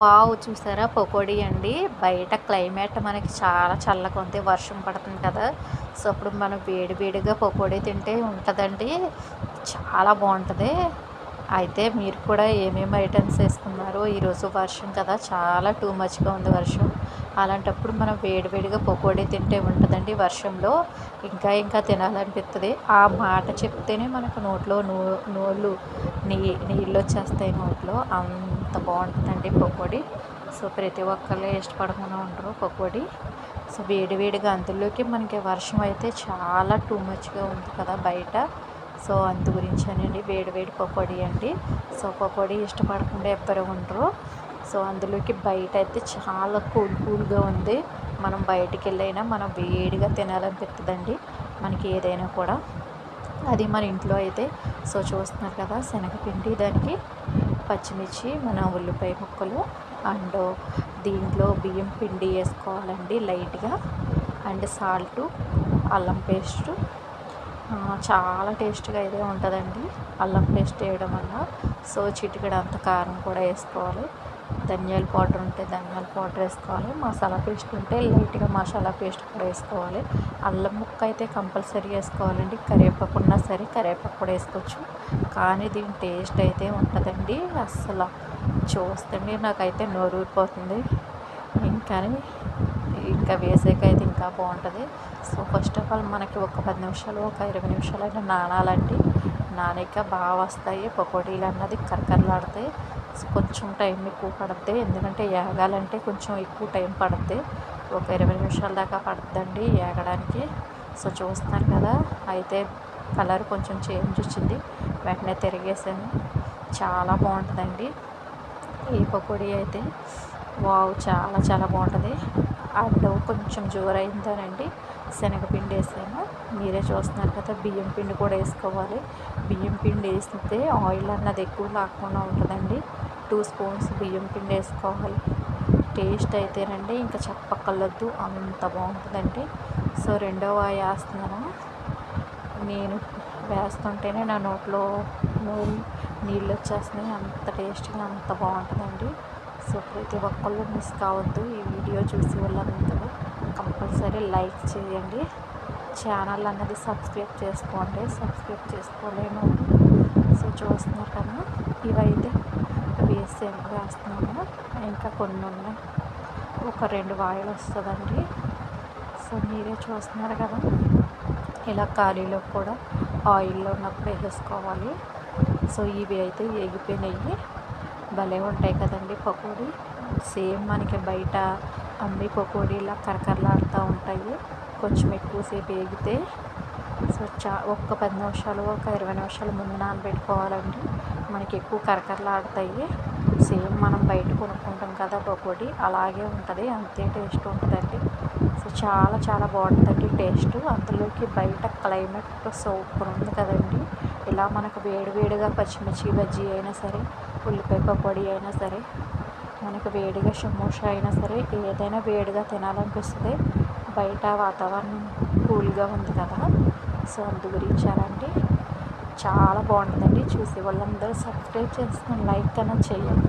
Wow చూసారా? పకోడీ అండి. బయట క్లైమేట్ మనకి చాలా చల్లగా ఉంది. వర్షం పడుతుంది కదా. సో అప్పుడు మనం వేడి వేడిగా పకోడీ తింటే ఉంటుందండి. చాలా బాగుంటుంది. అయితే మీరు కూడా ఏమేమి ఐటమ్స్ వేసుకున్నారో ఈరోజు వర్షం కదా చాలా టూ మచ్గా ఉంది వర్షం. అలాంటప్పుడు మనం వేడివేడిగా పకోడీ తింటే ఉంటుందండి వర్షంలో. ఇంకా ఇంకా తినాలనిపిస్తుంది ఆ మాట చెప్తేనే మనకు నోట్లో నూ నోళ్ళు నీ నీళ్ళు వచ్చేస్తాయి నోట్లో. అంత బాగుంటుందండి పకోడీ. సో ప్రతి ఒక్కళ్ళు ఇష్టపడకుండా ఉంటారు పకోడీ. సో వేడివేడిగా అందులోకి మనకి వర్షం అయితే చాలా టూ మచ్గా ఉంది కదా బయట. సో అందు గురించేనండి వేడి వేడి పకోడీ అండి. సో పకోడీ ఇష్టపడకుండా ఎవ్వరు ఉండరు. సో అందులోకి బయట అయితే చాలా కూల్ కూల్గా ఉంది. మనం బయటికి వెళ్ళైనా మనం వేడిగా తినాలనిపిస్తుందండి మనకి ఏదైనా కూడా. అది మన ఇంట్లో అయితే సో చూస్తున్నారు కదా శనగపిండి దానికి పచ్చిమిర్చి మన ఉల్లిపాయ ముక్కలు అండ్ దీంట్లో బియ్యం పిండి వేసుకోవాలండి లైట్గా. అండ్ సాల్టు అల్లం పేస్టు చాలా టేస్ట్గా అయితే ఉంటుందండి. అల్లం పేస్ట్ వేయడం వల్ల. సో చిటికెడు అంత కారం కూడా వేసుకోవాలి. ధనియాల పౌడర్ ఉంటే ధనియాల పౌడర్ వేసుకోవాలి. మసాలా పేస్ట్ ఉంటే లైట్గా మసాలా పేస్ట్ కూడా వేసుకోవాలి. అల్లం ముక్క అయితే కంపల్సరీ వేసుకోవాలండి. కరివేపాకు ఉన్నా సరే కరివేపాకు కూడా వేసుకోవచ్చు. కానీ దీని టేస్ట్ అయితే ఉంటుందండి. అస్సలు చూస్తే నాకైతే నోరు ఊరిపోతుంది ఇంకా ఇంకా వేసేకైతే ఇంకా బాగుంటుంది. సో ఫస్ట్ ఆఫ్ ఆల్ మనకి ఒక పది నిమిషాలు ఒక ఇరవై నిమిషాలు అయినా నానాలండి నానాక బాగా వస్తాయి. పకోడీలు అన్నది కరకరలాడతాయి. కొంచెం టైం ఎక్కువ పడుద్ది. ఎందుకంటే ఏగాలంటే కొంచెం ఎక్కువ టైం పడుద్ది. ఒక ఇరవై నిమిషాల దాకా పడుతుందండి ఏగడానికి. సో చూస్తున్నారు కదా అయితే కలర్ కొంచెం చేంజ్ వచ్చింది. వెంటనే తిరిగేసాను. చాలా బాగుంటుందండి. ఈ పకోడీ అయితే. వావ్ చాలా చాలా బాగుంటుంది. అండ్ కొంచెం జోరైందనండి. శనగపిండి వేసాను. మీరే చూస్తున్నారు కదా బియ్యం పిండి కూడా వేసుకోవాలి. బియ్యం పిండి వేస్తే ఆయిల్ అన్నది ఎక్కువ లాక్కుండా ఉంటుందండి. టూ స్పూన్స్ బియ్యం పిండి వేసుకోవాలి. టేస్ట్ అయితేనండి ఇంకా చెప్పక్కర్లొద్దు అంత బాగుంటుందండి. సో రెండవ వేస్తున్నాను. నేను వేస్తుంటేనే నా నోట్లో నీళ్ళు వచ్చేస్తున్నాయి. అంత టేస్ట్గా అంత బాగుంటుందండి. సో ప్రతి ఒక్కళ్ళు మిస్ కావద్దు. ఈ వీడియో చూసి వాళ్ళందరూ కంపల్సరీ లైక్ చేయండి. ఛానల్ అన్నది సబ్స్క్రైబ్ చేసుకోండి. సబ్స్క్రైబ్ చేసుకోలేను. సో చూస్తున్నారు కదా ఇవైతే వేసే వేస్తున్నాము ఇంకా కొన్ని ఉన్నాయి. ఒక రెండు వాయిల్ వస్తుందండి. సో మీరే చూస్తున్నారు కదా ఇలా ఖాళీలో కూడా ఆయిల్లో ఉన్నప్పుడు వేసేసుకోవాలి. సో ఇవి అయితే ఎగిపోయినాయి. భలే ఉంటాయి కదండి పకోడీ. సేమ్ మనకి బయట అమ్మి పకోడీలా కరకరలాడుతూ ఉంటాయి. కొంచెం ఎక్కువసేపు వేగితే సో చా ఒక్క పది నిమిషాలు ఒక ఇరవై నిమిషాలు ముందు నానబెట్టుకోవాలండి. మనకి ఎక్కువ కరకరలాడుతాయి. సేమ్ మనం బయట కొనుక్కుంటాం కదా పకోడీ అలాగే ఉంటుంది. అంతే టేస్ట్ ఉంటుందండి. సో చాలా చాలా బాగుంటుంది టేస్ట్. అందులోకి బయట క్లైమేట్ సూపర్ ఉంది కదండి. ఇలా మనకు వేడి వేడిగా పచ్చిమిర్చి బజ్జీ అయినా సరే ఉల్లిపాయ పకోడీ అయినా సరే మనకు వేడిగా సమోసా అయినా సరే ఏదైనా వేడిగా తినాలనిపిస్తుంది. బయట వాతావరణం కూల్గా ఉంది కదా సో అందు గురించి అలాంటి చాలా బాగుంటుందండి. చూసే వాళ్ళందరూ సబ్స్క్రైబ్ చేసుకుని లైక్ అయినా చేయండి.